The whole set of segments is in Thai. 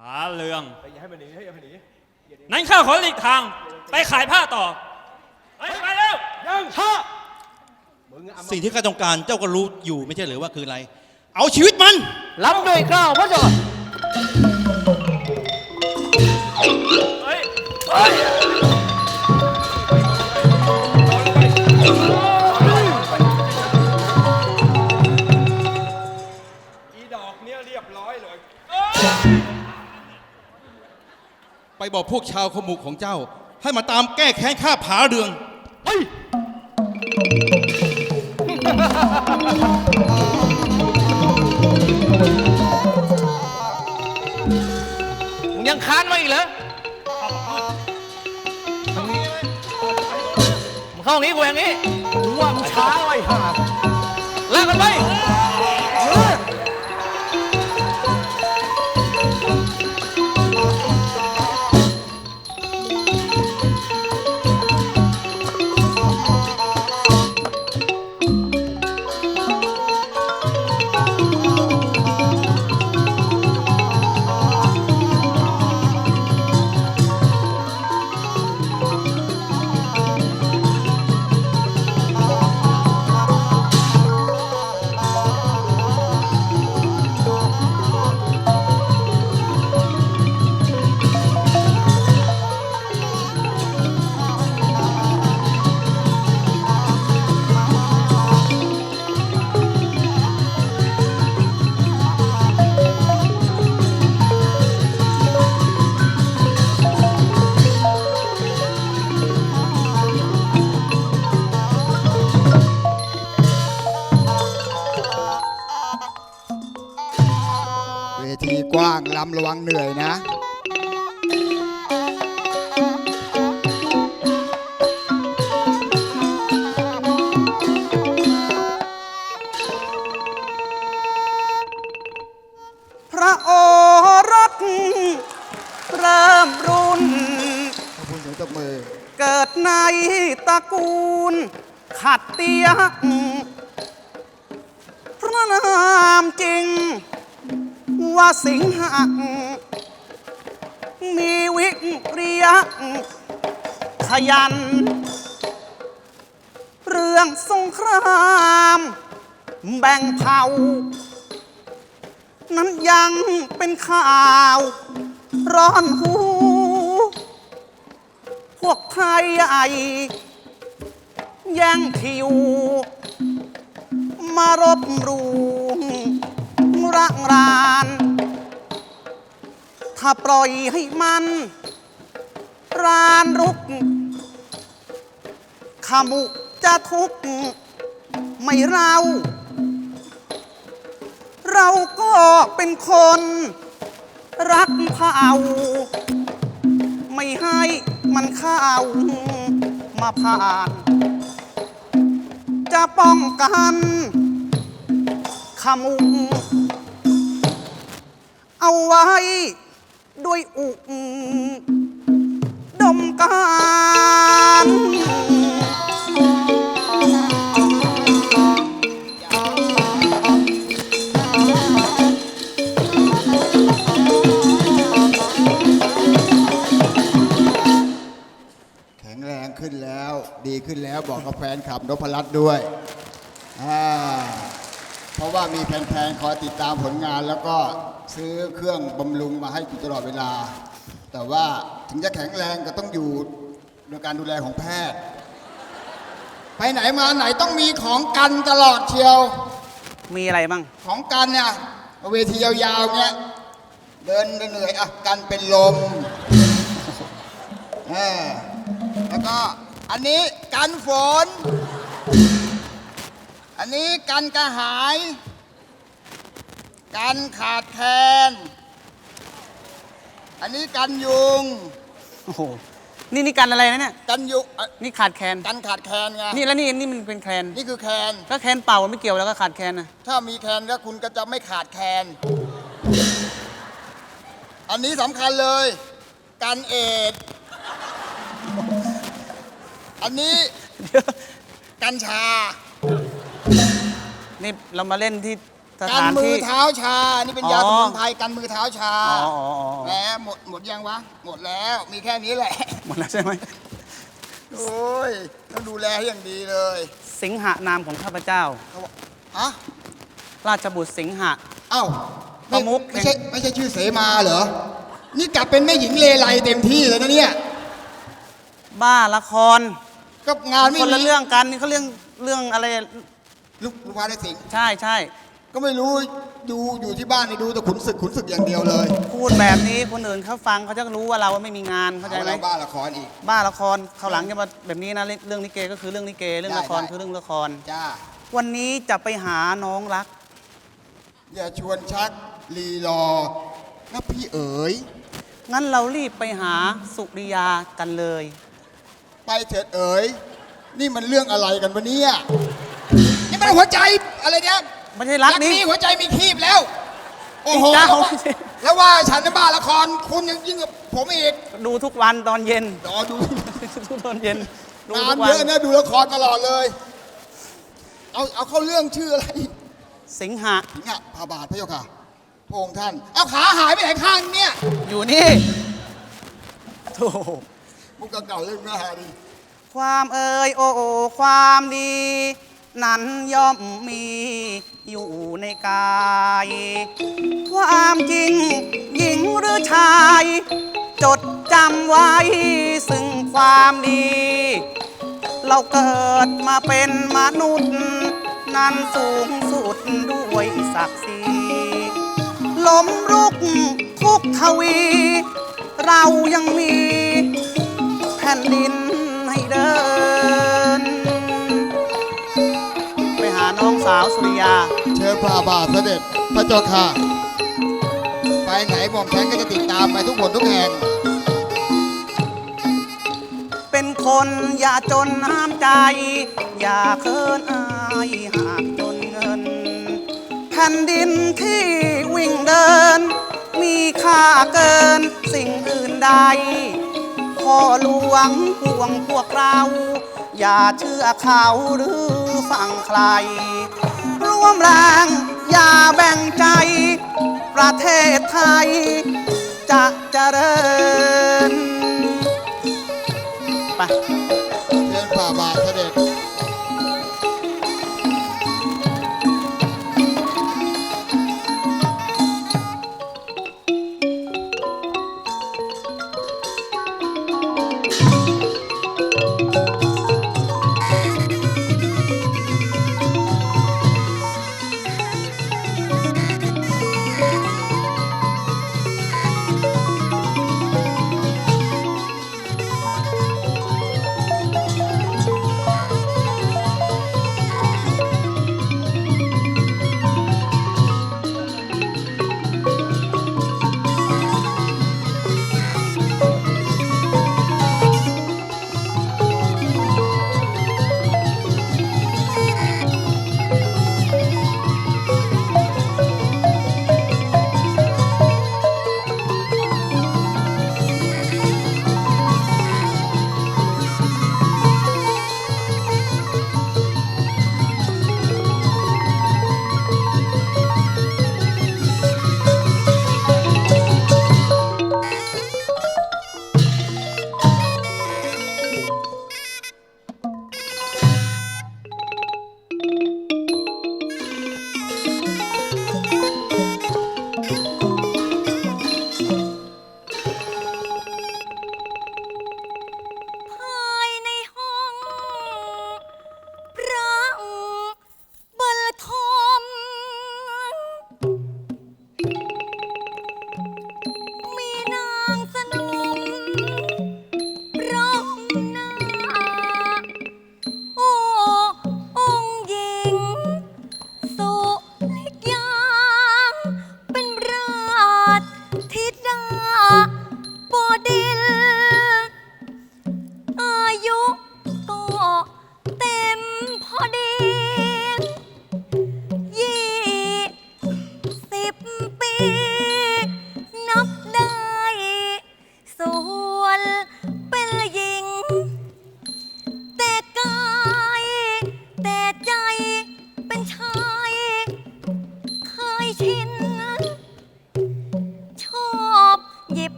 หาเรื่อง เฮ้ยอย่าให้มันหนีเฮ้ยอย่าให้มันหนีนั้นข้าขอหลีกทาง ไปขายผ้าต่อเฮ้ยไปเร็ว ยังช้ามึงเอามาสิ่งที่ข้าต้องการเจ้าก็รู้อยู่ไม่ใช่หรือว่าคืออะไร เอาชีวิตมัน รับด้วยเกล้าวพระเจ้าค่ะ เฮ้ย บอกพวกชาวขมุกของเจ้า ให้มาตามแก้แค้นข้าผาเรืองมึงยังค้านมาอีกเหรอมึงเข้าอย่างนี้กูอย่างนี้มึงว่ามึงช้าไว้ห่าลากกันไป ลำระวังเหนื่อยนะพระโอรสเริ่มรุนเกิดในตระกูล ขัดเตียก ว่าสิงหะมีวิริยะขยัน เรื่องสงคราม แบ่งเผ่า นั้นยังเป็นข่าว ร้อนหู พวกไทยใหญ่แย่งทิวมารบรูรังราน ถ้าปล่อยให้มันรานรุก ขมุจะทุกข์ไม่เรา เราก็เป็นคน รักเผาไม่ให้มันเข้ามาผ่าน จะป้องกัน ขมุเอาไว้ ด้วยอุดมการแข็งแรงขึ้นแล้ว ดีขึ้นแล้วบอกกับแฟนขับนพรัตน์ด้วยอ่า เพราะว่ามีแฟนๆคอยติดตามผลงาน แล้วก็ซื้อเครื่องบำรุงมาให้อยู่ตลอดเวลา แต่ว่าถึงจะแข็งแรงก็ต้องอยู่โดยการดูแลของแพทย์ ไปไหนมาไหนต้องมีของกันตลอดเชียว มีอะไรบ้าง ของกันเนี่ยเวทียาวๆเงี้ยเดินเหนื่อยๆอะกันเป็นลมเออแล้วก็อันนี้กันฝน อันนี้กันกระหาย กันขาดแคลน อันนี้กันยุง โอ้โห นี่นี่กันอะไรนะเนี่ย กันยุงอะนี่ขาดแคลน กันขาดแคลนไง นี่แล้วนี่นี่มันเป็นแคลนนี่คือแคลนถ้าแคลนเป่าไม่เกี่ยวแล้วก็ขาดแคลนนะ ถ้ามีแคลนแล้วคุณก็จะไม่ขาดแคลน อันนี้สำคัญเลย กันเอดส์อันนี้กัญชา นี่เรามาเล่นที่สกันถานมือที่ เท้าชา นี่เป็นยาอ๋สอ มุนไพรกันมือเท้าชาอ๋ออ๋ออ๋อแหมหมดหมดยังวะ หมดแล้ว มีแค่นี้แหละ หมดแล้วใช่ไหม โอ้ยต้องดูแลให้อย่างดีเลย สิงหานามของข้าพเจ้าอะราชบุตรสิงหะ เอ้าประมุข ไม่ใช่ไม่ใช่ชื่อเสมาเหรอ นี่กลับเป็นแม่หญิงเลไลเต็มที่เลยนะเนี่ย บ้าละคร ก็งานไม่คนละมีเรื่องกันนี่เขาเรื่องเรื่องอะไร ลูกลูกพาได้สิงห์ใช่ใช่ก็ไม่รู้ดูอยู่ที่บ้านนี่ดูแต่ขุนศึกขุนศึกอย่างเดียวเลยพูดแบบนี้คนอื่นเขาฟังเขาจะรู้ว่าเราไม่มีงานเข้าใจไหมอบ้านละครอีก บ้าละครเขาวหลังจะมาแบบนี้นะเรื่องเรื่องลิเกก็คือเรื่องลิเกเรื่องละครได้ได้ คือเรื่องละคร จ้า วันนี้จะไปหาน้องรัก อย่าชวนชักลีรอนะพี่เอ๋ย งั้นเรารีบไปหาสุริยากันเลย ไปเถิดเอ๋ย นี่มันเรื่องอะไรกันวะเนี่ย นี่มันหัวใจอะไรเนี่ยไม่ใช่รักนี้หัวใจมีคีบแล้ว โอ้โห เจ้า แล้วว่าฉันในบ้านละครคุณยังยิ่งกับผมอีกดูทุกวันตอนเย็น รอดูทุกตอนเย็นดูงาทุนกวัเยอะนะดูละครตลอดเลย เอาเอาเข้าเรื่องชื่ออะไรสิงหะถึงอะพาบาทพระเจ้าค่ะพระองค์ท่าน เอาขาหายไปไหนข้างเนี่ยอยู่นี่โธ่มุกเก่าๆเรื่องหน้าดีความเอ่ยโอ้ความดี นั้นย่อมมีอยู่ในกาย ความจริงหญิงหรือชาย จดจำไว้ซึ่งความดี เราเกิดมาเป็นมนุษย์ นั้นสูงสุดด้วยศักดิ์ศรีล้มลุกทุกทวี เรายังมีแผ่นดินให้เดิน สาวสุริยา เชิญพระบาทเสด็จพระเจ้าค่ะ ไปไหนหม่อมฉันก็จะติดตามไปทุกคนทุกแห่ง เป็นคนอย่าจนน้ำใจ อย่าเคินอายหากจนเงิน แผ่นดินที่วิ่งเดิน มีค่าเกินสิ่งอื่นใดพ่อหลวงห่วงพวกเรา อย่าเชื่อเขาหรือฟังใคร ร่วมแรง อย่าแบ่งใจ ประเทศไทย จะเจริญ ไปเชิญพระบาทเสด็จ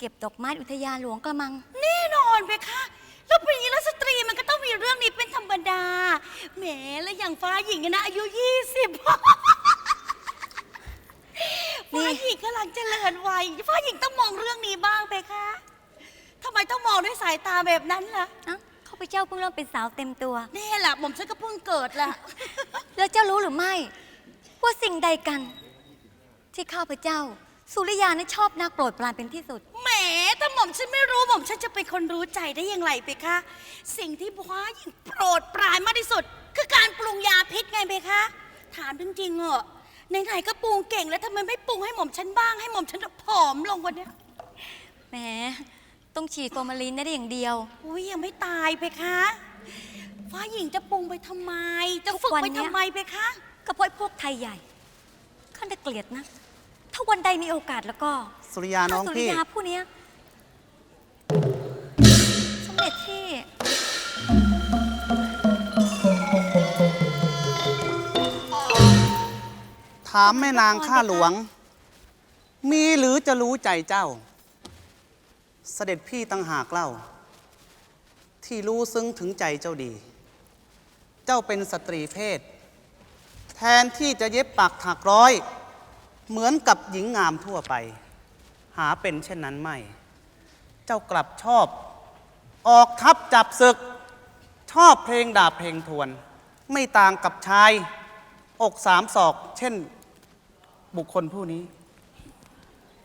เก็บดอกไม้อุทยานหลวงกระมัง แน่นอนเพคะ แล้วเป็นอย่างนี้แล้วสตรีมันก็ต้องมีเรื่องนี้เป็นธรรมดา แหมแล้วอย่างฟ้าหญิงอะนะอายุยี่สิบ ฟ้าหญิงกำลังเจริญวัยฟ้าหญิงต้องมองเรื่องนี้บ้างเพคะทำไมต้องมองด้วยสายตาแบบนั้นล่ะเอ้าข้าพเจ้าเพิ่งเริ่มเป็นสาวเต็มตัว แน่แหละผมฉันก็เพิ่งเกิดแหละแล้วเจ้ารู้หรือไม่ ว่าสิ่งใดกัน ที่ข้าพเจ้า สุริยานั้นชอบนักโปรดปรานเป็นที่สุด แหม ถ้าหม่อมฉันไม่รู้หม่อมฉันจะเป็นคนรู้ใจได้อย่างไรเพคะสิ่งที่ฟ้าหญิงโปรดปรานมากที่สุด คือการปรุงยาพิษไงเพคะถามจริงๆเหอะไหนๆก็ปรุงเก่งแล้วทำไมไม่ปรุงให้หม่อมฉันบ้างให้หม่อมฉันผอมลงกว่านี้แหมต้องฉีดฟอร์มาลินได้อย่างเดียว อุ้ยยังไม่ตายเพคะฟ้าหญิงจะปรุงไปทำไม จะฝึกทุกวันไปเนี้ทำยไมเพคะก็เพราะไอ้พวกไทยใหญ่ข้าน่าเกลียดนะ ถ้าวันใดมีโอกาสแล้วก็ สุริยาน้องถ้สุริพี่ยาผู้เนี้ย สมเด็จที่ ถามแม่นางข้าหลวง มีหรือจะรู้ใจเจ้า เสด็จพี่ตั้งหากเล่า ที่รู้ซึ้งถึงใจเจ้าดี เจ้าเป็นสตรีเพศ แทนที่จะเย็บปักถักร้อย เหมือนกับหญิงงามทั่วไป หาเป็นเช่นนั้นไม่ จ้ากลับชอบ ออกทับจับศึก ชอบเพลงดาบเพลงทวน ไม่ต่างกับชาย อกสามศอก เช่น บุคคลผู้นี้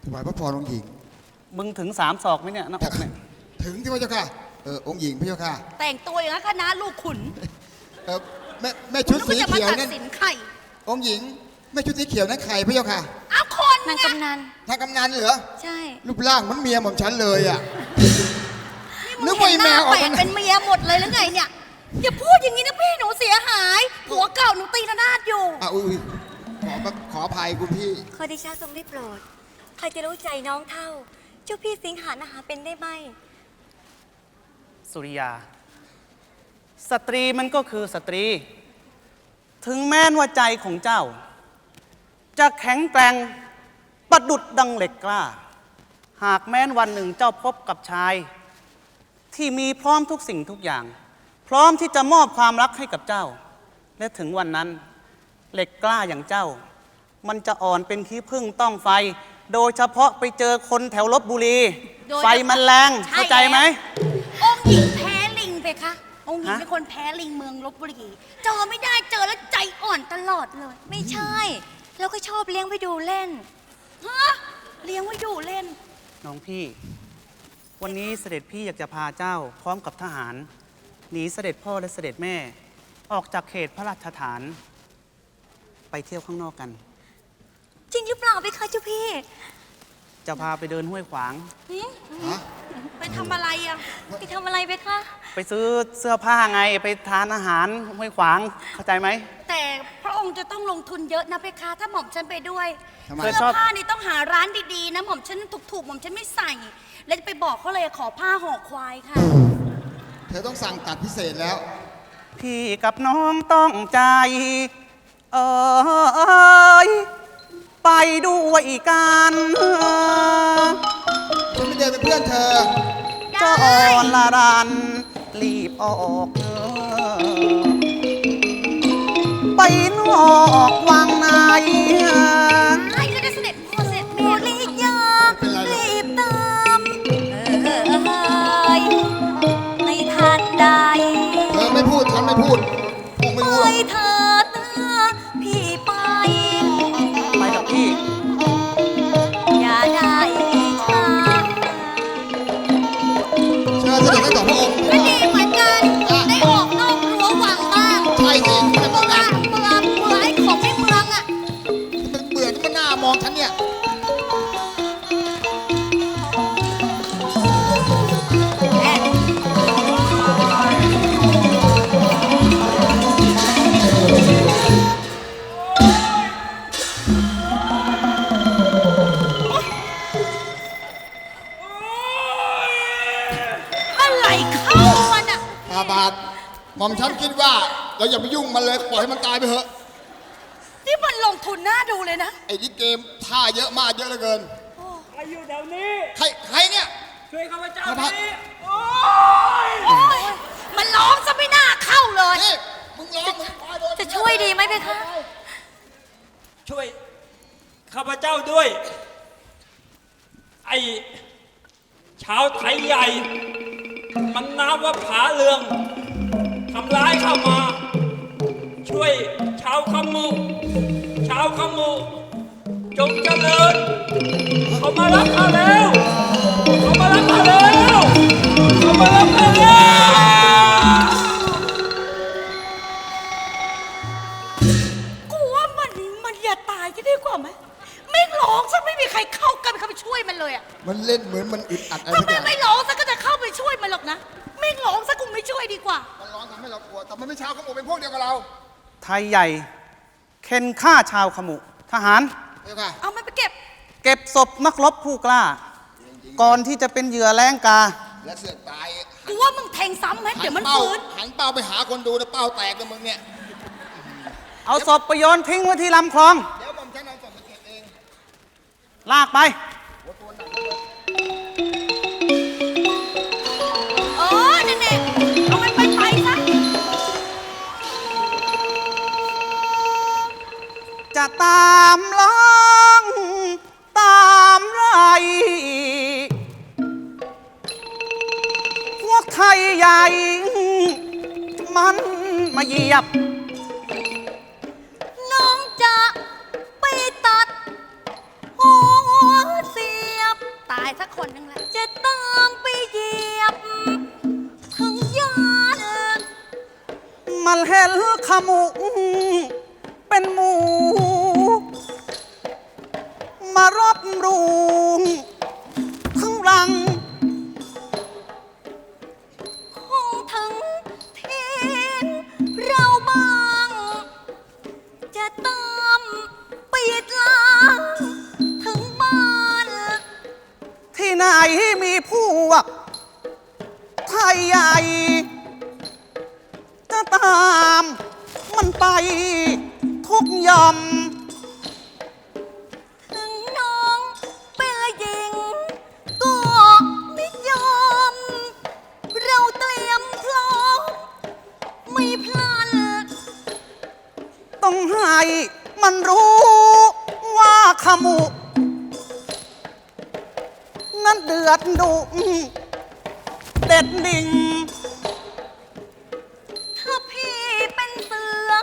ถวายพระพรองค์หญิง มึงถึงสามศอกไหมเนี่ยหน้าอกเนี่ยถึงที่พระเจ้าค่ะเออองค์หญิงพระเจ้าค่ะแต่งตัวอย่างนั้นคณะลูกขุนเออแม่แม่ชุดแล้วสีก็จะมาเขียวตัดนั่นสินใคร องค์หญิง แม่ชุดสีเขียวนั่นใครพระเจ้าค่ะเอาคนนางไงกำนันทางกำนันเหรอใช่รูปร่างเหมันเมียหม่อมฉันเลยอะ นึนี่กมึว่างไอ้เห็นหน้าแมวออกแปลมากเป็นเมียหมดเลยหรือไงเนี่ยอย่าพูดอย่างนี้นะพี่หนูเสียหายผัวเก่าหนูตีระนาดอยู่ อะอุ้ยขอมาขออภัยคุณพี่ ขอดิชาทรงได้โปรด ใครจะรู้ใจน้องเท่า เจ้าพี่สิงหานาหาเป็นได้ไหม สุริยา สตรีมันก็คือสตรี ถึงแม้นว่าใจของเจ้า จะแข็งแกร่งประดุดดังเหล็กกล้า หากแม้นวันหนึ่งเจ้าพบกับชาย ที่มีพร้อมทุกสิ่งทุกอย่าง พร้อมที่จะมอบความรักให้กับเจ้า และถึงวันนั้นเหล็กกล้าอย่างเจ้า มันจะอ่อนเป็นขี้ผึ้งต้องไฟ โดยเฉพาะไปเจอคนแถวลบบุรี โดยเฉพาะไฟมันแรงใช่ เข้าใจไหมแล้วองค์หญิงแพ้ลิงไปคะ องค์หญิงฮะ เป็นคนแพ้ลิงเมืองลบบุรี เจอไม่ได้เจอแล้วใจอ่อนตลอดเลย ไม่ใช่ เราก็ชอบเลี้ยงไว้ดูเล่น ฮะ เลี้ยงไว้ดูเล่น น้องพี่ วันนี้เสด็จพี่อยากจะพาเจ้าพร้อมกับทหารหนีเสด็จพ่อและเสด็จแม่ ออกจากเขตพระราชฐาน ไปเที่ยวข้างนอกกัน จริงหรือเปล่าไปคะเจ้าพี่ จะพาไปเดินห้วยขวางฮะไปทำอะไรอะ ไปทำอะไรไปคะ ไปซื้อเสื้อผ้าไงไปทานอาหารห้วยขวางเข้าใจไหม แต่พระองค์จะต้องลงทุนเยอะนะเพคะ ถ้าหม่อมฉันไปด้วย ทำไม เสื้ชออบผ้านี่ต้องหาร้านดีๆนะหม่อมฉันถูกๆหม่อมฉันไม่ใส่ แล้วจะไปบอกเขาเลยขอผ้าห่อควายค่ะ เธอต้องสั่งตัดพิเศษแล้ว พี่กับน้องต้องใจ เอ้ย ไปด้วยกันฉันไม่เดินเป็นเพื่อนเธอจอนละรัน รีบออกเออไปนอกวังในไอ้ก็จะเสด็จพ่อเสด็จโมแม่ลิยาเป็นไรหรอรีบตามเออเอยไม่ทันใด เธอไม่พูดฉันไม่พูดคงไม่รู้หรไปอกเอมฉันคิดว่า เราอย่าไปยุ่งมันเลยปล่อยให้มันตายไปเถอะ นี่มันลงทุนน่าดูเลยนะไอ้นี่เกมท่าเยอะมากเยอะเหลือเกิน ใครอยู่แถวนี้ ใครใครเนี่ย ช่วยข้าพเจ้าพระพักตร์ทีโอ้ยมันร้องซะไม่น่าเข้าเลย นี่มึงร้องมึงตายโดนจะช่วยดีไหมเพคะ ช่วย ข้าพเจ้าด้วย ไอ้ชาวไทยใหญ่ มันน้ำว่าผาเรือง ทำร้ายเข้ามา ช่วยชาวขมุชาวขมุจงเจริญเขามารับข้าแล้วเขามารับข้าแล้วเขามารับข้าแล้วกูว่ามันมันอย่าตายจะดีกว่าไหมไม่ร้องซะไม่มีใครเข้ากันเข้าไปช่วยมันเลยอะมันเล่นเหมือนมันอึดอัดอะไรถ้าสักอแม่ย่างไม่ร้องซะก็จะเข้าไปช่วยมันหรอกนะไม่ร้องซะ กูไม่ช่วยดีกว่า มันร้องทำให้เรากลัว แต่มันไม่เช้าเขาบอกเป็นพวกเดียวกับเราไทยใหญ่ เค้นฆ่าชาวขมุทหาร เดี๋ยวค่ะเอามันไปเก็บ เก็บศพนักรบผู้กล้า ก่อนที่จะเป็นเหยื่อแรงกา และเสือกตายกูว่ามึงแทงซ้ำไหมเดี๋ยวมันเป้าฟื้นหันเป้าไปหาคนดูนะเป้าแตกเลยมึงเนี่ย เอาศพไปโยนทิ้งไว้ที่ลำคลอง เดี๋ยวผมฉันเอาศพไปเก็บเอง ลากไป ตามล้องตามไล่พวกไทยใหญ่ มันมาเหยียบ น้องจะไปตัด หัวเสียบ ตายสักคนหนึงแหละจะตามไปเหยียบถึงยาน มันเห็นขมุเรบรูงข้งหลังคงถึงทีเราบ้าง จะตามปิดล้างถึงบ้าน ที่ไหนมีพวกไทยใหญ่ จะตามมันไปทุกยอม มันรู้ว่าขมุ นั้นเดือดดุเด็ดดิ่ง ถ้าพี่เป็นเสือ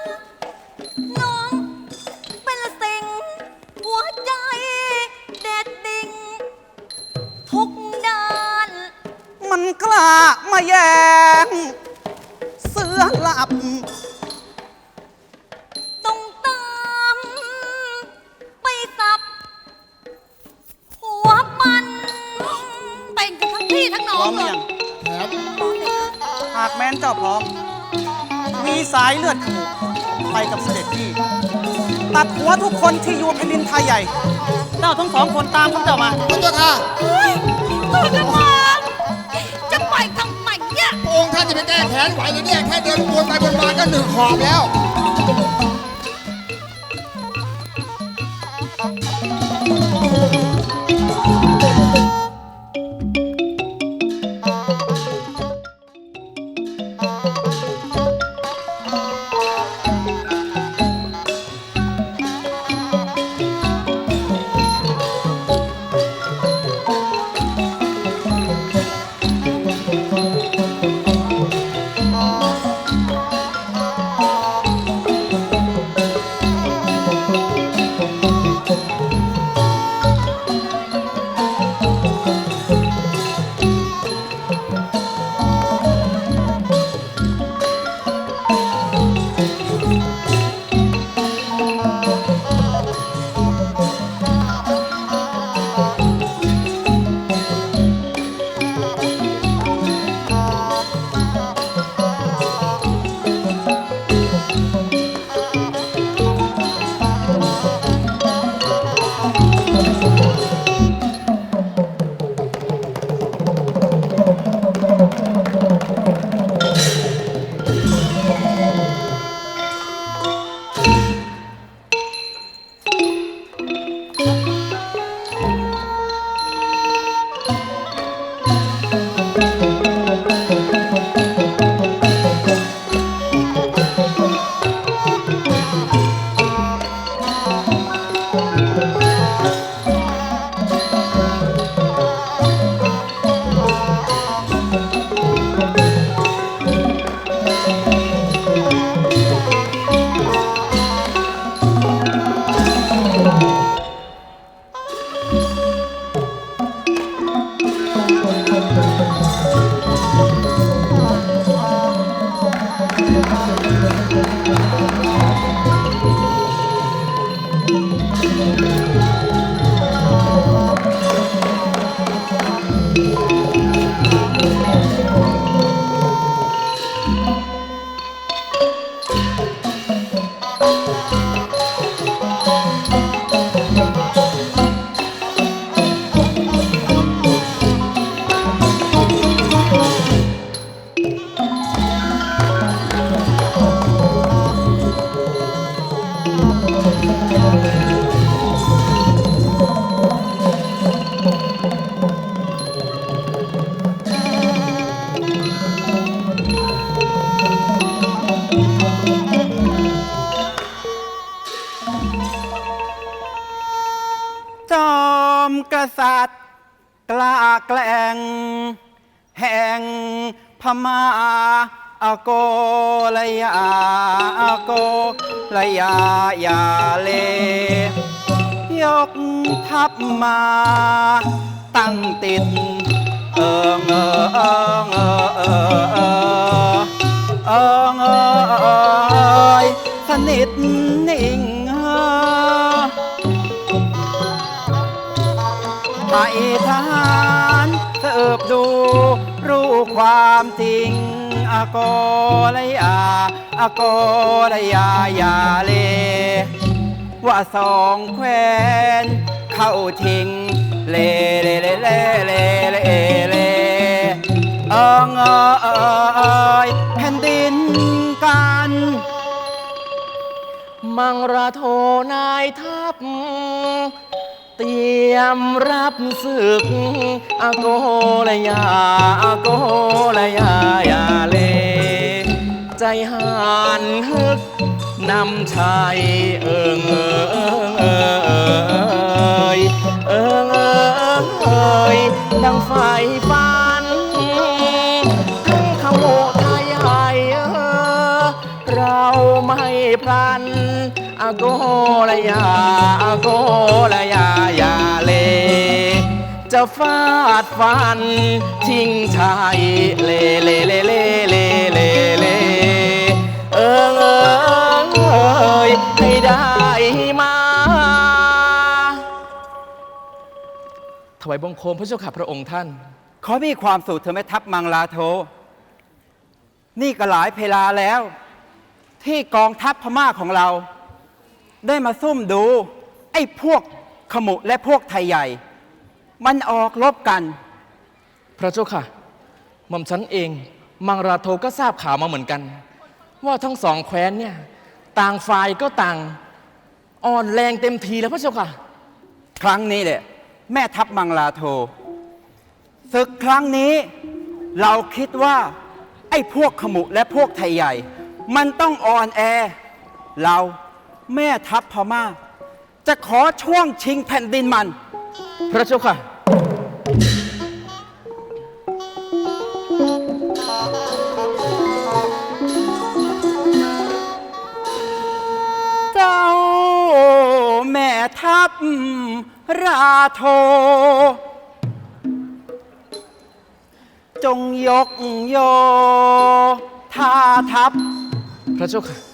น้องเป็นสิงหัวใจเด็ดดิ่ง ทุกด้าน มันกล้ามาแยงเสือหลับ พร้อม มีสายเลือดขมุไปกับเสด็จพี่ ตัดหัวทุกคนที่อยู่แผ่นดินไทยใหญ่ เจ้าทั้งสองคนตามพวกเจ้ามาพระเจ้าค่ะเฮ้ยตัวกันมาจะไปทำไมเนี่ย พระองค์ท่านจะไปแก้แค้นไหวเลยเนี่ยแค่เดินวนไปวนมาก็หนึ่งขอบแล้ว ษัตริย์กล้าแกล้งแห่งพม่าอาโกละยาอาโกละยายาเลยกทัพมา ตั้งติดเอิงเออเอิงเออเออเออเอิงเออเอยสนิทนิ่ง ให้ทหารสืบดู รู้ความจริงอาโกละยาอาโกละยายาเลว่าสองแควนเข้าชิงเลเลเลเลเลเลเลเอิงเอยเอยแผ่นดินกันมังราโทนายทัพ ตรียมรับศึกอาโกละยาอาโกละยายาเล ใจหานฮึกนำชัยเอิงเอิงเอิงเอิงเอิงเอยดังไฟฟ้า โกละยาอาโกละยายาเลจะฟาดฟันชิงชัยเลเลเลเลเลเลเลเอิงเอิงเอยให้ได้มาถวายบังคมพระเจ้าข้าพระองค์ท่าน ขอมีความสุขเธอแม่ทัพมังลาโท นี่ก็หลายเพลาแล้ว ที่กองทัพพม่าของเรา ได้มาซุ่มดู ไอ้พวกขมุและพวกไทยใหญ่ มันออกรบกัน พระเจ้าค่ะ หม่อมฉันเอง มังราโทก็ทราบข่าวมาเหมือนกัน ว่าทั้งสองแคว้นเนี่ย ต่างฝ่ายก็ต่างอ่อนแรงเต็มทีแล้วพระเจ้าค่ะ ครั้งนี้แหละแม่ทัพมังลาโทศึกครั้งนี้เราคิดว่า ไอ้พวกขมุและพวกไทยใหญ่ มันต้องอ่อนแอ เรา แม่ทัพพม่า จะขอช่วงชิงแผ่นดินมัน พระเจ้าค่ะ เจ้าแม่ทัพราโท จงยกโยท่าทัพ พระเจ้าค่ะ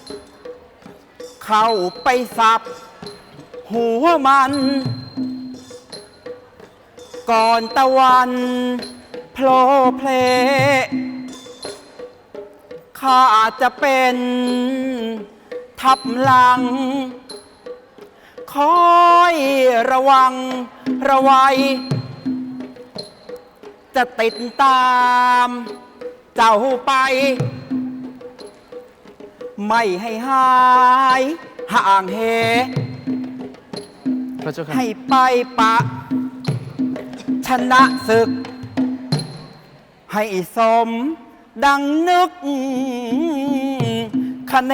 เข้าไปสับ หัวมัน ก่อนตะวันโผล่เพลข้าจะเป็นทับหลัง คอยระวังระวัย จะติดตาม เจ้าไป ไม่ให้หายห่างเห พระเจ้าค่ะให้ไปปะ ชนะศึก ให้สม ดังนึกคะเน